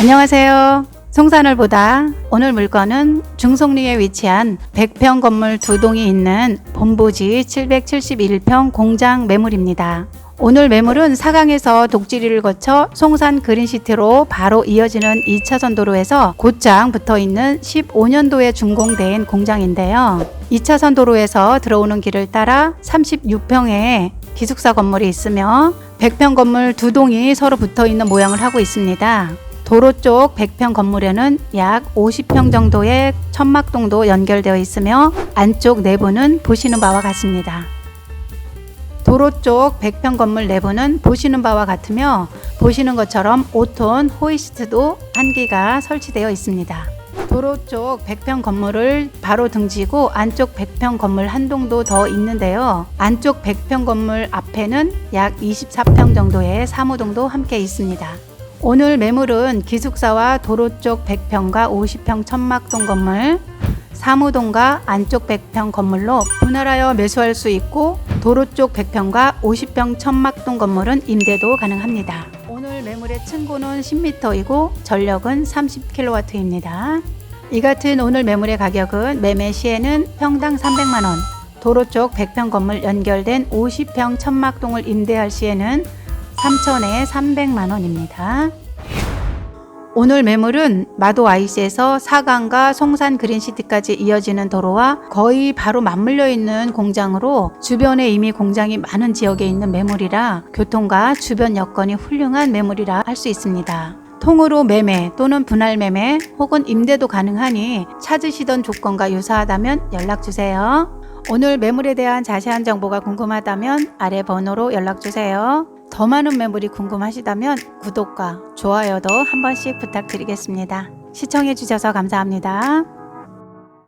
안녕하세요. 송산을 보다 오늘 물건은 중송리에 위치한 100평 건물 두 동이 있는 본부지 771평 공장 매물입니다. 오늘 매물은 사강에서 독지리를 거쳐 송산 그린시티로 바로 이어지는 2차선 도로에서 곧장 붙어 있는 15년도에 준공된 공장인데요. 2차선 도로에서 들어오는 길을 따라 36평의 기숙사 건물이 있으며 100평 건물 두 동이 서로 붙어 있는 모양을 하고 있습니다. 도로 쪽 100평 건물에는 약 50평 정도의 천막동도 연결되어 있으며 안쪽 내부는 보시는 바와 같습니다. 도로 쪽 100평 건물 내부는 보시는 바와 같으며 보시는 것처럼 5톤 호이스트도 한 개가 설치되어 있습니다. 도로 쪽 100평 건물을 바로 등지고 안쪽 100평 건물 한 동도 더 있는데요. 안쪽 100평 건물 앞에는 약 24평 정도의 사무동도 함께 있습니다. 오늘 매물은 기숙사와 도로 쪽 100평과 50평 천막동 건물, 사무동과 안쪽 100평 건물로 분할하여 매수할 수 있고 도로 쪽 100평과 50평 천막동 건물은 임대도 가능합니다. 오늘 매물의 층고는 10m이고 전력은 30kW입니다. 이 같은 오늘 매물의 가격은 매매 시에는 평당 300만 원, 도로 쪽 100평 건물 연결된 50평 천막동을 임대할 시에는 3천에 300만 원입니다. 오늘 매물은 마도 아이스에서 사강과 송산 그린시티까지 이어지는 도로와 거의 바로 맞물려 있는 공장으로 주변에 이미 공장이 많은 지역에 있는 매물이라 교통과 주변 여건이 훌륭한 매물이라 할 수 있습니다. 통으로 매매 또는 분할 매매 혹은 임대도 가능하니 찾으시던 조건과 유사하다면 연락 주세요. 오늘 매물에 대한 자세한 정보가 궁금하다면 아래 번호로 연락 주세요. 더 많은 매물이 궁금하시다면 구독과 좋아요도 한 번씩 부탁드리겠습니다. 시청해 주셔서 감사합니다.